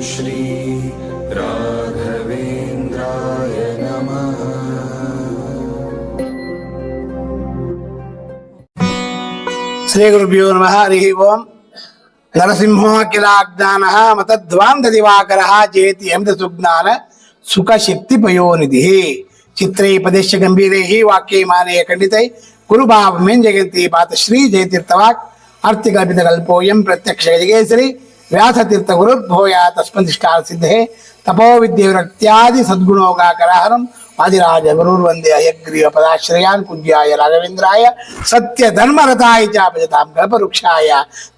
श्री नमः। हरिः ओम्। నరసింహో కిలాజ్ఞాన మతద్వాంధ దివాకర చేతి అమిత సుజ్ఞాన సుఖశక్తి పయోనిధి చిత్రై పదేశ గంభీరై వాక్యై మానయ ఖండితై గురుభావమేం జగంతి పాత శ్రీ జయతీర్థవాక్ అర్థకల్పిత కల్పోయం ప్రత్యక్ష జగేశ్రీ ವ್ಯಾಸತೀರ್ಥ ಗುರುರ್ಭೋಯ ತಸ್ಮದಿಷ್ಟಾರ ತಪೋವಿದ್ಯೆ ವಿದ್ಯೆವೃತ್ಯಾದಿ ಸದ್ಗುಣೋಗಾಕರಹರಂ ಆದಿರಾಜ ಗುರುರ್ವಂದೇ ಅಯಗ್ರೀವ ಪದಾಶ್ರಯಾನ್ ಪೂಜ್ಯಾಯ ರಾಘವೇಂದ್ರಾಯ ಸತ್ಯ ಧರ್ಮರಥಾಯ ಚ ಭಜತಾಂ ಕಲ್ಪವೃಕ್ಷಾಯ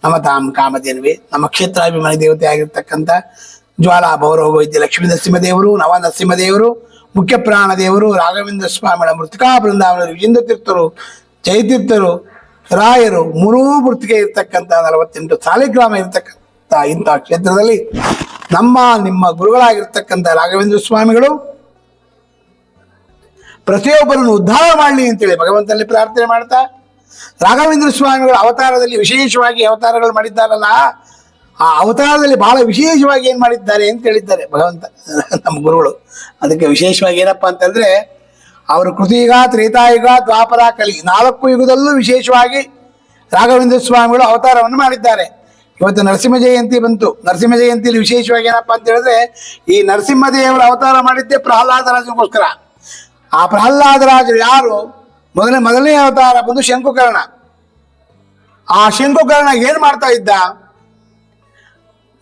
ನಮತಾಂ ಕಾಮಧೇನುವೆ. ನಮ್ಮ ಕ್ಷೇತ್ರಾಭಿಮಾನಿ ದೇವತೆ ಆಗಿರ್ತಕ್ಕಂಥ ಜ್ವಾಲಾ ಭೌರವ ವೈದ್ಯ ಲಕ್ಷ್ಮೀ ನರಸಿಂಹದೇವರು, ನವ ನರಸಿಂಹದೇವರು, ಮುಖ್ಯ ಪ್ರಾಣ ದೇವರು, ರಾಘವೇಂದ್ರ ಸ್ವಾಮಿಗಳ ಮೃತಿಕಾ ಬೃಂದಾವನ ವಿಜೇಂದ್ರ ತೀರ್ಥರು ಜಯತೀರ್ಥರು, ರಾಯರು ಮೂರೂ ಮೃತಿಗೆ ಇರ್ತಕ್ಕಂಥ ನಲವತ್ತೆಂಟು ಸಾಲಿಗ್ರಾಮ ಇರ್ತಕ್ಕಂಥ ಇಂಥ ಕ್ಷೇತ್ರದಲ್ಲಿ ನಮ್ಮ, ನಿಮ್ಮ ಗುರುಗಳಾಗಿರ್ತಕ್ಕಂಥ ರಾಘವೇಂದ್ರ ಸ್ವಾಮಿಗಳು ಪ್ರತಿಯೊಬ್ಬರನ್ನು ಉದ್ಧಾರ ಮಾಡಲಿ ಅಂತೇಳಿ ಭಗವಂತನಲ್ಲಿ ಪ್ರಾರ್ಥನೆ ಮಾಡ್ತಾ, ರಾಘವೇಂದ್ರ ಸ್ವಾಮಿಗಳು ಅವತಾರದಲ್ಲಿ ವಿಶೇಷವಾಗಿ ಅವತಾರಗಳು ಮಾಡಿದ್ದಾರಲ್ಲ, ಆ ಅವತಾರದಲ್ಲಿ ಬಹಳ ವಿಶೇಷವಾಗಿ ಏನ್ ಮಾಡಿದ್ದಾರೆ ಅಂತ ಹೇಳಿದ್ದಾರೆ ಭಗವಂತ, ನಮ್ಮ ಗುರುಗಳು. ಅದಕ್ಕೆ ವಿಶೇಷವಾಗಿ ಏನಪ್ಪಾ ಅಂತಂದ್ರೆ, ಅವರ ಕೃತಿಯುಗ ತ್ರೇತಾಯುಗ ದ್ವಾಪರ, ಕಲಿ ನಾಲ್ಕು ಯುಗದಲ್ಲೂ ವಿಶೇಷವಾಗಿ ರಾಘವೇಂದ್ರ ಸ್ವಾಮಿಗಳು ಅವತಾರವನ್ನು ಮಾಡಿದ್ದಾರೆ. ಇವತ್ತು ನರಸಿಂಹ ಜಯಂತಿ ಬಂತು. ನರಸಿಂಹ ಜಯಂತಿಯಲ್ಲಿ ವಿಶೇಷವಾಗಿ ಏನಪ್ಪಾ ಅಂತ ಹೇಳಿದ್ರೆ, ಈ ನರಸಿಂಹದೇವರ ಅವತಾರ ಮಾಡಿದ್ದೆ ಪ್ರಹ್ಲಾದರಾಜನಿಗೋಸ್ಕರ ಆ ಪ್ರಹ್ಲಾದ ರಾಜರು ಯಾರು? ಮೊದಲನೇ ಮೊದಲನೇ ಅವತಾರ ಬಂದು ಶಂಕುಕರ್ಣ. ಆ ಶಂಕುಕರ್ಣ ಏನ್ ಮಾಡ್ತಾ ಇದ್ದ?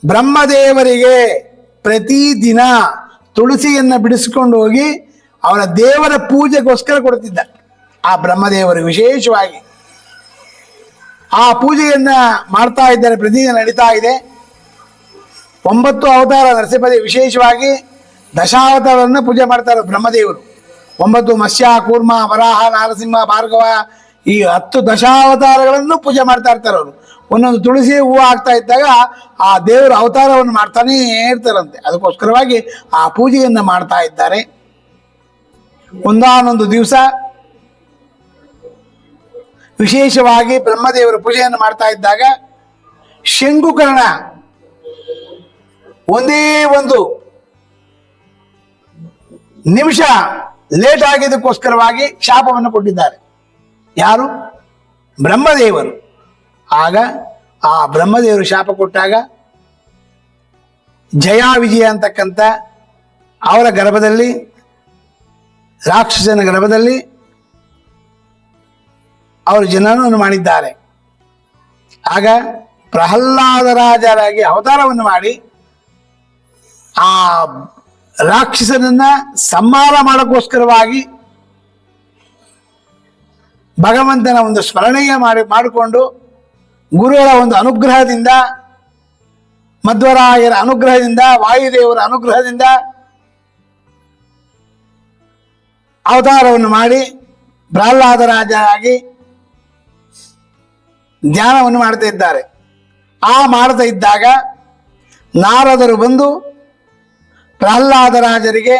ಬ್ರಹ್ಮದೇವರಿಗೆ ಪ್ರತಿದಿನ ತುಳಸಿಯನ್ನ ಬಿಡಿಸಿಕೊಂಡು ಹೋಗಿ ಅವರ ದೇವರ ಪೂಜೆಗೋಸ್ಕರ ಕೊಡ್ತಿದ್ದ. ಆ ಬ್ರಹ್ಮದೇವರು ವಿಶೇಷವಾಗಿ. ಆ ಪೂಜೆಯನ್ನ ಮಾಡ್ತಾ ಇದ್ದಾರೆ, ಪ್ರತಿದಿನ ನಡೀತಾ ಇದೆ. ಒಂಬತ್ತು ಅವತಾರ ನರಸಿಂಹದೇವಿ ವಿಶೇಷವಾಗಿ ದಶಾವತಾರವನ್ನು ಪೂಜೆ ಮಾಡ್ತಾರೆ ಬ್ರಹ್ಮದೇವರು. ಒಂಬತ್ತು ಮತ್ಸ್ಯ, ಕೂರ್ಮ, ವರಾಹ, ನಾರಸಿಂಹ, ಭಾರ್ಗವ ಈ ಹತ್ತು ದಶಾವತಾರಗಳನ್ನು ಪೂಜೆ ಮಾಡ್ತಾ ಇರ್ತಾರೆ ಅವರು. ಒಂದೊಂದು ತುಳಸಿ ಹೂವು ಆಗ್ತಾ ಇದ್ದಾಗ ಆ ದೇವರ ಅವತಾರವನ್ನು ಮಾಡ್ತಾನೇ ಇರ್ತಾರಂತೆ. ಅದಕ್ಕೋಸ್ಕರವಾಗಿ ಆ ಪೂಜೆಯನ್ನು ಮಾಡ್ತಾ ಇದ್ದಾರೆ. ಒಂದಾನೊಂದು ದಿವಸ ವಿಶೇಷವಾಗಿ ಬ್ರಹ್ಮದೇವರ ಪೂಜೆಯನ್ನು ಮಾಡ್ತಾ ಇದ್ದಾಗ ಶಂಕುಕರ್ಣ ಒಂದೇ ಒಂದು ನಿಮಿಷ ಲೇಟ್ ಆಗಿದ್ದಕ್ಕೋಸ್ಕರವಾಗಿ ಶಾಪವನ್ನು ಕೊಟ್ಟಿದ್ದಾರೆ. ಯಾರು? ಬ್ರಹ್ಮದೇವರು. ಆಗ ಆ ಬ್ರಹ್ಮದೇವರು ಶಾಪ ಕೊಟ್ಟಾಗ ಜಯಾ ವಿಜಯ ಅಂತಕ್ಕಂಥ ಅವರ ಗರ್ಭದಲ್ಲಿ, ರಾಕ್ಷಸನ ಗರ್ಭದಲ್ಲಿ ಅವರು ಜನನವನ್ನು ಮಾಡಿದ್ದಾರೆ. ಆಗ ಪ್ರಹ್ಲಾದರಾಜರಾಗಿ ಅವತಾರವನ್ನು ಮಾಡಿ ಆ ರಾಕ್ಷಸನನ್ನ ಸಂಹಾರ ಮಾಡೋಕ್ಕೋಸ್ಕರವಾಗಿ ಭಗವಂತನ ಒಂದು ಸ್ಮರಣೆಯ ಮಾಡಿ, ಮಾಡಿಕೊಂಡು ಗುರುಗಳ ಒಂದು ಅನುಗ್ರಹದಿಂದ, ಮಧ್ವರಾಯರ ಅನುಗ್ರಹದಿಂದ, ವಾಯುದೇವರ ಅನುಗ್ರಹದಿಂದ ಅವತಾರವನ್ನು ಮಾಡಿ ಪ್ರಹ್ಲಾದರಾಜರಾಗಿ ಧ್ಯಾನವನ್ನು ಮಾಡ್ತಾ ಇದ್ದಾರೆ. ಆ ಮಾಡ್ತಾ ಇದ್ದಾಗ ನಾರದರು ಬಂದು ಪ್ರಹ್ಲಾದರಾಜರಿಗೆ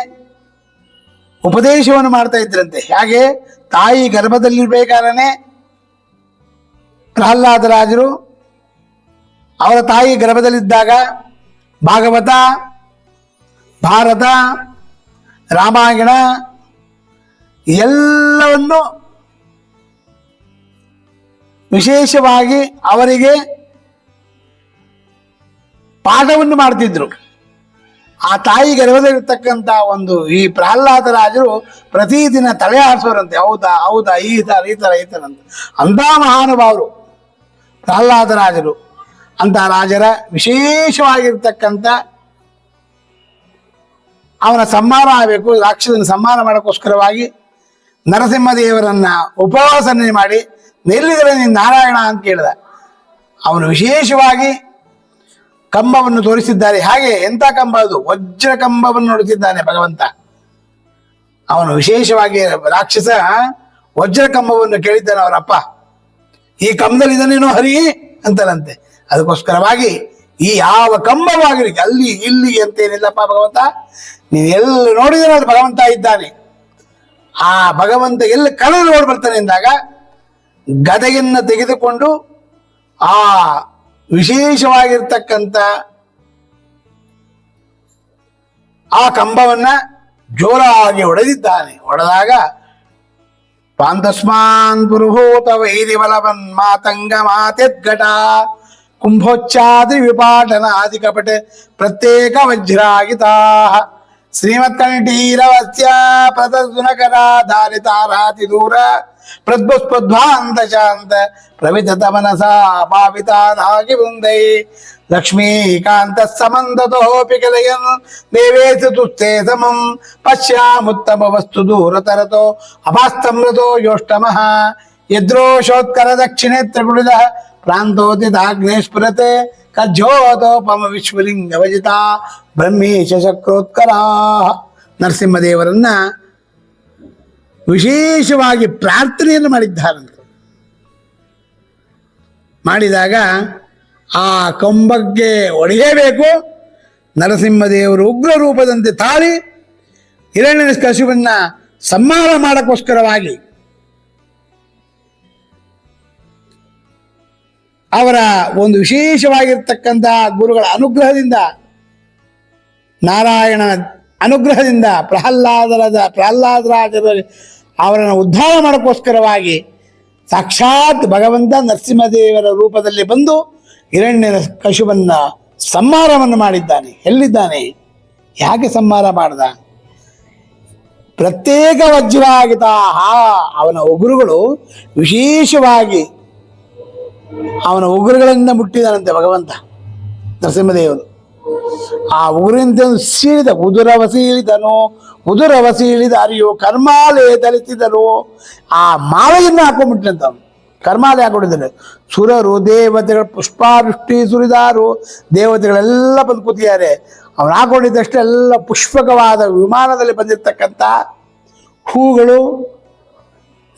ಉಪದೇಶವನ್ನು ಮಾಡ್ತಾ ಇದ್ರಂತೆ. ಹಾಗೆ ತಾಯಿ ಗರ್ಭದಲ್ಲಿರ್ಬೇಕಾದ್ರೆ ಪ್ರಹ್ಲಾದರಾಜರು ಅವರ ತಾಯಿ ಗರ್ಭದಲ್ಲಿದ್ದಾಗ ಭಾಗವತ, ಭಾರತ, ರಾಮಾಯಣ ಎಲ್ಲವನ್ನು ವಿಶೇಷವಾಗಿ ಅವರಿಗೆ ಪಾಠವನ್ನು ಮಾಡ್ತಿದ್ರು. ಆ ತಾಯಿ ಗರ್ಭದಲ್ಲಿರ್ತಕ್ಕಂಥ ಒಂದು ಈ ಪ್ರಹ್ಲಾದರಾಜರು ಪ್ರತಿದಿನ ತಲೆ ಆರಿಸೋರಂತೆ ಹೌದಾ ಹೌದಾ, ಈ ತರ ಈ ತರ ಈ ತರ ಅಂತ. ಅಂಥ ಮಹಾನುಭಾವರು ಪ್ರಹ್ಲಾದರಾಜರು ಅಂತ ರಾಜರ ವಿಶೇಷವಾಗಿರ್ತಕ್ಕಂಥ ಅವನ ಸಮ್ಮಾನ ಆಗಬೇಕು, ರಾಕ್ಷಸನ ಸಮ್ಮಾನ ಮಾಡೋಕ್ಕೋಸ್ಕರವಾಗಿ ನರಸಿಂಹದೇವರನ್ನ ಉಪವಾಸನೆ ಮಾಡಿ ನೆಲ್ಲಿದರೆ ನೀನು ನಾರಾಯಣ ಅಂತ ಕೇಳಿದ. ಅವನು ವಿಶೇಷವಾಗಿ ಕಂಬವನ್ನು ತೋರಿಸಿದ್ದಾರೆ. ಹಾಗೆ ಎಂಥ ಕಂಬ ಅದು? ವಜ್ರ ಕಂಬವನ್ನು ನೋಡುತ್ತಿದ್ದಾನೆ ಭಗವಂತ. ಅವನು ವಿಶೇಷವಾಗಿ ರಾಕ್ಷಸ ವಜ್ರ ಕಂಬವನ್ನು ಕೇಳಿದ್ದಾನೆ ಅವರಪ್ಪ ಈ ಕಂಬದಲ್ಲಿ ಇದನ್ನೇನೋ ಹರಿ ಅಂತಾನಂತೆ. ಅದಕ್ಕೋಸ್ಕರವಾಗಿ ಈ ಯಾವ ಕಂಬವಾಗಿರಿ ಅಲ್ಲಿ, ಇಲ್ಲಿ ಅಂತೇನಿಲ್ಲಪ್ಪ ಭಗವಂತ. ನೀನು ಎಲ್ಲಿ ನೋಡಿದ್ರೆ ಅದು ಭಗವಂತ ಇದ್ದಾನೆ. ಆ ಭಗವಂತ ಎಲ್ಲಿ ಕಳೆದು ನೋಡಿ ಬರ್ತಾನೆ ಎಂದಾಗ ಗದೆಯನ್ನು ತೆಗೆದುಕೊಂಡು ಆ ವಿಶೇಷವಾಗಿರ್ತಕ್ಕಂಥ ಆ ಕಂಬವನ್ನ ಜೋರಾಗಿ ಹೊಡೆದಿದ್ದಾನೆ ಹೊಡೆದಾಗ ಪಾಂತಸ್ಮಾನ್ ಪುರುಹೂತ ವೈರಿ ಬಲವನ್ ಮಾತಂಗ ಮಾತೆದ್ಘಟ ಕುಂಭೋಚ್ಚಾದಿ ವಿಪಾಟನ ಆದಿ ಕಪಟೆ ಪ್ರತ್ಯೇಕ ವಜ್ರಾಗಿತಾ శ్రీమత్కంఠీరవస్య ప్రతసునకరా దారితారాతి దూర ప్రద్భుస్పద్భాంత శాంత ప్రవితత మనసా పాపితానాగి బృందై. లక్ష్మీకాంత సమందతోపి కలయన్ దేవేశు తుస్తే సమం. పశ్యాముత్తమ వస్తు దూరతరతో అపాస్తమృతో యోష్టమ. యద్రోషోత్కర దక్షిణే త్రిపుడుద ప్రాంతోతి దాగ్నేశ్వరతే ಕಜ್ಜೋತೋಪಮ ವಿಶ್ವಲಿಂಗ ಭಜಿತ ಬ್ರಹ್ಮೇಶ ಚಕ್ರೋತ್ಕರ ನರಸಿಂಹದೇವರನ್ನ ವಿಶೇಷವಾಗಿ ಪ್ರಾರ್ಥನೆಯನ್ನು ಮಾಡಿದ್ದಾರಂತೆ. ಮಾಡಿದಾಗ ಆ ಕಂಬಕ್ಕೆ ಒಡೆಯಬೇಕು. ನರಸಿಂಹದೇವರು ಉಗ್ರ ರೂಪದಂತೆ ತಾಳಿ ಹಿರಣ್ಯ ಕಶುವನ್ನ ಸಂಹಾರ ಮಾಡಕ್ಕೋಸ್ಕರವಾಗಿ ಅವರ ಒಂದು ವಿಶೇಷವಾಗಿರ್ತಕ್ಕಂಥ ಗುರುಗಳ ಅನುಗ್ರಹದಿಂದ ನಾರಾಯಣ ಅನುಗ್ರಹದಿಂದ ಪ್ರಹ್ಲಾದರದ ಪ್ರಹ್ಲಾದರಾಜರ ಅವರನ್ನು ಉದ್ಧಾರ ಮಾಡೋಕ್ಕೋಸ್ಕರವಾಗಿ ಸಾಕ್ಷಾತ್ ಭಗವಂತ ನರಸಿಂಹದೇವರ ರೂಪದಲ್ಲಿ ಬಂದು ಹಿರಣ್ಯನ ಕಶುವನ್ನ ಸಂಹಾರವನ್ನು ಮಾಡಿದ್ದಾನೆ. ಎಲ್ಲಿದ್ದಾನೆ? ಯಾಕೆ ಸಂಹಾರ ಮಾಡ್ದ? ಪ್ರತ್ಯೇಕ ವಜ್ರಾಗಿತ ಅವನ ಉಗುರುಗಳು ವಿಶೇಷವಾಗಿ ಅವನ ಉಗುರುಗಳಿಂದ ಮುಟ್ಟಿದಾನಂತೆ ಭಗವಂತ ನರಸಿಂಹದೇವರು. ಆ ಉಗುರಿಂದ ಸೀಳಿದ ವಸಿ ಇಳಿದ ಅರಿಯೋ ಕರ್ಮಾಲೆ ಧರಿಸಿದನು ಆ ಮಾಲೆಯನ್ನು ಹಾಕೊಂಡ್ಬಿಟ್ಟಂತ ಅವನು. ಕರ್ಮಾಲೆ ಹಾಕೊಂಡಿದ್ದಾನೆ. ಸುರರು, ದೇವತೆಗಳು, ಪುಷ್ಪಾವೃಷ್ಟಿ ಸುರಿದಾರು, ದೇವತೆಗಳೆಲ್ಲ ಬಂದು ಕೂತಿದ್ದಾರೆ. ಅವನು ಹಾಕೊಂಡಿದ್ದಷ್ಟೇ ಎಲ್ಲ ಪುಷ್ಪಕವಾದ ವಿಮಾನದಲ್ಲಿ ಬಂದಿರತಕ್ಕಂಥ ಹೂಗಳು,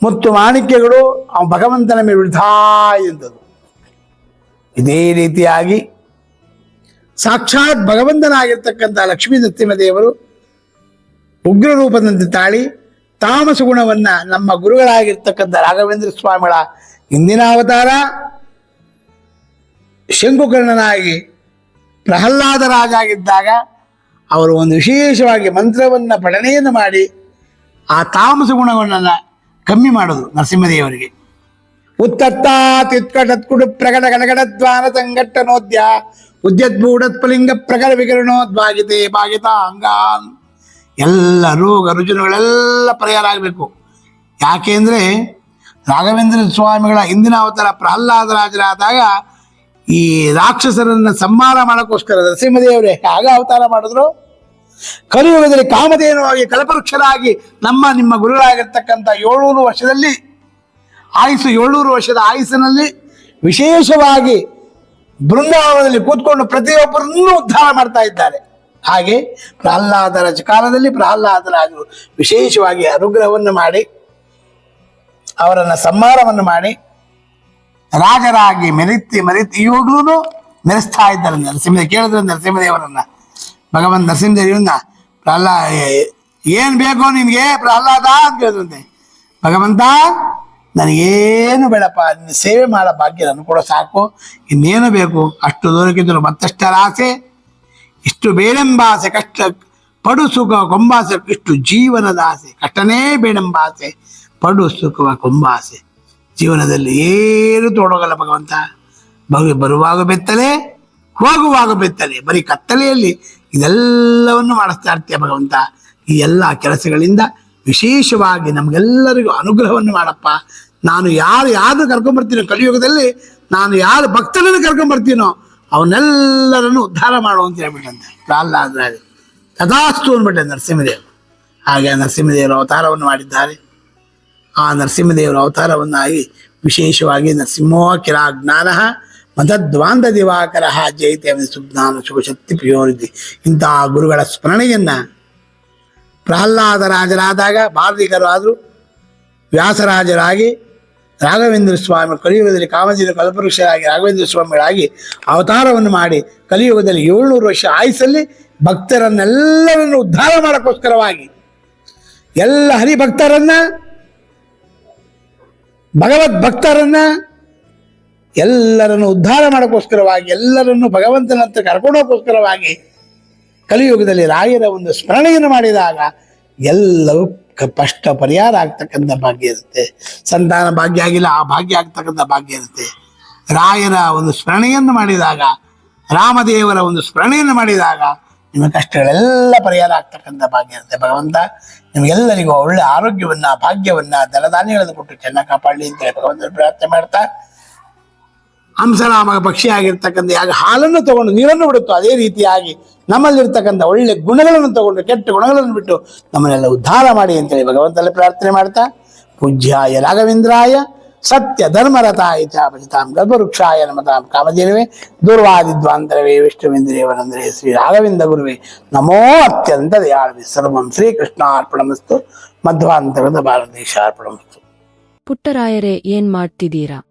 ಮತ್ತು ಮಾಣಿಕ್ಯಗಳು ಅವನು ಭಗವಂತನ ಮೇಲೆ ಇದ್ದದ್ದು ಇದೇ ರೀತಿಯಾಗಿ ಸಾಕ್ಷಾತ್ ಭಗವಂತನಾಗಿರ್ತಕ್ಕಂಥ ಲಕ್ಷ್ಮೀ ನೃತ್ಯಮದೇವರು ಉಗ್ರ ರೂಪದಂತೆ ತಾಳಿ ತಾಮಸ ಗುಣವನ್ನ ನಮ್ಮ ಗುರುಗಳಾಗಿರ್ತಕ್ಕಂಥ ರಾಘವೇಂದ್ರ ಸ್ವಾಮಿಗಳ ಹಿಂದಿನ ಅವತಾರ. ಶಂಕುಕರ್ಣನಾಗಿ ಪ್ರಹ್ಲಾದ ರಾಜ ಆಗಿದ್ದಾಗ ಅವರು ಒಂದು ವಿಶೇಷವಾಗಿ ಮಂತ್ರವನ್ನ ಪಠನೆಯನ್ನು ಮಾಡಿ ಆ ತಾಮಸ ಗುಣವನ್ನ ಕಮ್ಮಿ ಮಾಡೋದು ನರಸಿಂಹದೇವರಿಗೆ. ಉತ್ತತ್ತಾತ್ಯುತ್ಕಟತ್ಕುಡು ಪ್ರಕಟ ದ್ವಾನ ಸಂಘಟ್ಟನೋದ್ಯ ಉದ್ಯದ್ಭೂಡತ್ಪಲಿಂಗ ಪ್ರಕಟ ವಿಕರಣೋದ್ಭಾಗಿತೆ ಭಾಗಿತ ಅಂಗಾನ್ ಎಲ್ಲ ರೋಗ ರುಜಿನಗಳೆಲ್ಲ ಪರಿಹಾರ ಆಗಬೇಕು ಯಾಕೆಂದ್ರೆ ರಾಘವೇಂದ್ರ ಸ್ವಾಮಿಗಳ ಹಿಂದಿನ ಅವತಾರ ಪ್ರಹ್ಲಾದರಾಜರಾದಾಗ ಈ ರಾಕ್ಷಸರನ್ನ ಸಂಹಾರ ಮಾಡೋಕ್ಕೋಸ್ಕರ ನರಸಿಂಹದೇವರೇ ಆಗ ಅವತಾರ ಮಾಡಿದ್ರು? ಕಲಿಯುಗದಲ್ಲಿ ಕಾಮಧೇನುವಾಗಿ ಕಲಪವೃಕ್ಷರಾಗಿ ನಮ್ಮ ನಿಮ್ಮ ಗುರುಗಳಾಗಿರ್ತಕ್ಕಂಥ ಏಳ್ನೂರು ವರ್ಷದಲ್ಲಿ ಆಯುಸ್ಸು ಏಳ್ನೂರು ವರ್ಷದ ಆಯುಸ್ಸಿನಲ್ಲಿ ವಿಶೇಷವಾಗಿ ಬೃಂದಾವನದಲ್ಲಿ ಕೂತ್ಕೊಂಡು ಪ್ರತಿಯೊಬ್ಬರನ್ನೂ ಉದ್ಧಾರ ಮಾಡ್ತಾ ಇದ್ದಾರೆ. ಹಾಗೆ ಪ್ರಹ್ಲಾದರಾಜ ಕಾಲದಲ್ಲಿ ಪ್ರಹ್ಲಾದರಾಜರು ವಿಶೇಷವಾಗಿ ಅನುಗ್ರಹವನ್ನು ಮಾಡಿ, ಅವರನ್ನು ಸಂಹಾರವನ್ನು ಮಾಡಿ, ರಾಜರಾಗಿ ಮೆರೆತಿ ಮೆರೆತಿ ಇವಾಗ್ಲೂ ಮೆರೆಸ್ತಾ ಇದ್ದಾರೆ ನರಸಿಂಹ, ಕೇಳಿದ್ರು ನರಸಿಂಹದೇವರನ್ನ ಭಗವಂತ ನರಸಿಂಹದೇವರನ್ನ ಪ್ರಹ್ಲಾ ಏನ್ ಬೇಕು ನಿನ್ಗೆ ಪ್ರಹ್ಲಾದ ಅಂತ ಕೇಳಿದ್ರಂತೆ. ಭಗವಂತ ನನಗೇನು ಬೇಡಪ್ಪ, ನಿನ್ನ ಸೇವೆ ಮಾಡೋ ಭಾಗ್ಯ ನನಗೆ ಕೂಡ, ಸಾಕು. ಇನ್ನೇನು ಬೇಕು? ಅಷ್ಟು ದೂರಕ್ಕಿದ್ದರು ಮತ್ತಷ್ಟರ ಆಸೆ? ಇಷ್ಟು ಆಸೆ ಕಷ್ಟ, ಪಡು ಸುಖ, ಕೊಂಬಾಸೆ, ಇಷ್ಟು ಜೀವನದ ಆಸೆ. ಕಷ್ಟನೇ ಆಸೆ ಪಡು ಸುಖವ ಕೊಂಬಾಸೆ. ಜೀವನದಲ್ಲಿ ಏನು ತೋಡೋಗಲ್ಲ ಭಗವಂತ. ಭಗ ಬರುವಾಗ ಬೆತ್ತಲೆ, ಹೋಗುವಾಗ ಬೆತ್ತಲೆ. ಬರೀ ಕತ್ತಲೆಯಲ್ಲಿ ಇದೆಲ್ಲವನ್ನು ಮಾಡಿಸ್ತಾ ಇರ್ತೀಯ ಭಗವಂತ. ಈ ಎಲ್ಲ ಕೆಲಸಗಳಿಂದ ವಿಶೇಷವಾಗಿ ನಮಗೆಲ್ಲರಿಗೂ ಅನುಗ್ರಹವನ್ನು ಮಾಡಪ್ಪ. ನಾನು ಯಾರು ಯಾರು ಕರ್ಕೊಂಬರ್ತೀನೋ ಕಲಿಯುಗದಲ್ಲಿ ನಾನು ಯಾರು ಭಕ್ತರನ್ನು ಕರ್ಕೊಂಬರ್ತೀನೋ ಅವನ್ನೆಲ್ಲರನ್ನು ಉದ್ಧಾರ ಮಾಡು ಅಂತ ಹೇಳ್ಬಿಟ್ಟಂತೆ. ಪ್ರಹ್ಲಾದರಾಜ. ಯಥಾಸ್ತು ಅಂದ್ಬಿಟ್ಟೆ ನರಸಿಂಹದೇವರು. ಹಾಗೆ ನರಸಿಂಹದೇವರು ಅವತಾರವನ್ನು ಮಾಡಿದ್ದಾರೆ. ಆ ನರಸಿಂಹದೇವರ ಅವತಾರವನ್ನಾಗಿ ವಿಶೇಷವಾಗಿ ನರಸಿಂಹೋ ಕಿರಾ ಜ್ಞಾನ ಮತದ್ವಾಂದ ದಿವಾಕರ ಜಯತೆ ಸುಜ್ಞಾನ ಶುಭಶಕ್ತಿ ಪ್ರಿಯೋರಿತಿ ಇಂತಹ ಗುರುಗಳ ಸ್ಮರಣೆಯನ್ನ ಪ್ರಹ್ಲಾದ ರಾಜರಾದಾಗ ಭಾರತೀಕರು ಆದರೂ ವ್ಯಾಸರಾಜರಾಗಿ ರಾಘವೇಂದ್ರ ಸ್ವಾಮಿ ಕಲಿಯುಗದಲ್ಲಿ ಕಾಮಜಿನ ಕಲ್ಪವೃಕ್ಷರಾಗಿ ರಾಘವೇಂದ್ರ ಸ್ವಾಮಿಗಳಾಗಿ ಅವತಾರವನ್ನು ಮಾಡಿ ಕಲಿಯುಗದಲ್ಲಿ ಏಳ್ನೂರು ವರ್ಷ ಆಯುಸಲ್ಲಿ ಭಕ್ತರನ್ನೆಲ್ಲರನ್ನು ಉದ್ಧಾರ ಮಾಡೋಕ್ಕೋಸ್ಕರವಾಗಿ ಎಲ್ಲ ಹರಿಭಕ್ತರನ್ನ ಭಗವದ್ ಭಕ್ತರನ್ನ ಎಲ್ಲರನ್ನು ಉದ್ಧಾರ ಮಾಡೋಕ್ಕೋಸ್ಕರವಾಗಿ, ಎಲ್ಲರನ್ನು ಭಗವಂತನಂತ ಕರ್ಕೊಂಡೋಗೋಸ್ಕರವಾಗಿ ಕಲಿಯುಗದಲ್ಲಿ ರಾಯರ ಒಂದು ಸ್ಮರಣೆಯನ್ನು ಮಾಡಿದಾಗ ಎಲ್ಲವೂ ಕಷ್ಟ ಪರಿಹಾರ ಆಗ್ತಕ್ಕಂಥ ಭಾಗ್ಯ ಇರುತ್ತೆ. ಸಂತಾನ ಭಾಗ್ಯ ಆಗಿಲ್ಲ, ಆ ಭಾಗ್ಯ ಆಗ್ತಕ್ಕಂಥ ಭಾಗ್ಯ ಇರುತ್ತೆ. ರಾಯರ ಒಂದು ಸ್ಮರಣೆಯನ್ನು ಮಾಡಿದಾಗ, ರಾಮದೇವರ ಒಂದು ಸ್ಮರಣೆಯನ್ನು ಮಾಡಿದಾಗ ನಿಮ್ಮ ಕಷ್ಟಗಳೆಲ್ಲ ಪರಿಹಾರ ಆಗ್ತಕ್ಕಂಥ ಭಾಗ್ಯ ಇರುತ್ತೆ. ಭಗವಂತ ನಿಮಗೆಲ್ಲರಿಗೂ ಒಳ್ಳೆ ಆರೋಗ್ಯವನ್ನ, ಭಾಗ್ಯವನ್ನ, ಧನಧಾನ್ಯಗಳನ್ನು ಕೊಟ್ಟು ಚೆನ್ನಾಗಿ ಕಾಪಾಡಲಿ ಅಂತ ಹೇಳಿ ಭಗವಂತನ ಪ್ರಾರ್ಥನೆ ಮಾಡ್ತಾ ಹಂಸನಾಮ ಪಕ್ಷಿ ಆಗಿರ್ತಕ್ಕಂಥ ಯಾಗ ಹಾಲನ್ನು ತಗೊಂಡು ನೀರನ್ನು ಬಿಡುತ್ತೋ ಅದೇ ರೀತಿಯಾಗಿ ನಮ್ಮಲ್ಲಿರ್ತಕ್ಕಂಥ ಒಳ್ಳೆ ಗುಣಗಳನ್ನು ತಗೊಂಡು ಕೆಟ್ಟ ಗುಣಗಳನ್ನು ಬಿಟ್ಟು ನಮ್ಮನ್ನೆಲ್ಲ ಉದ್ಧಾರ ಮಾಡಿ ಅಂತೇಳಿ ಭಗವಂತನಲ್ಲಿ ಪ್ರಾರ್ಥನೆ ಮಾಡ್ತಾ, ಪೂಜ್ಯಾಯ ರಾಘವೇಂದ್ರಾಯ ಸತ್ಯ ಧರ್ಮರತಾಯ ಚಾಪಿತಾಂ ಗರ್ಭವೃಕ್ಷಾಯ ನಮತಾಂ ಕಾಮಧೇನುವೆ ದುರ್ವಾದಿದ್ವಾಂತರವೇ ವಿಷ್ಣುವೇಂದ್ರೇವನಂದ್ರೆ ಶ್ರೀ ರಾಘವೇಂದ್ರ ಗುರುವೇ ನಮೋ ಅತ್ಯಂತ ದಯಾಳವಿ ಸರ್ವಂ ಶ್ರೀಕೃಷ್ಣಾರ್ಪಣಮಸ್ತು ಮಧ್ವಾಂತರದ ಭಾರತದೇಶಾರ್ಪಣಮಸ್ತು. ಪುಟ್ಟರಾಯರೇ, ಏನ್ ಮಾಡ್ತಿದ್ದೀರಾ?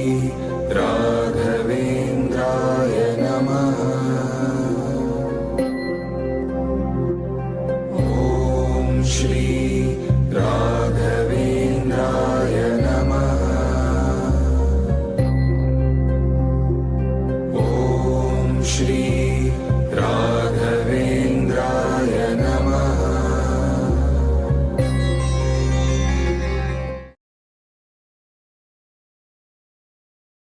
श्री राघवेन्द्राय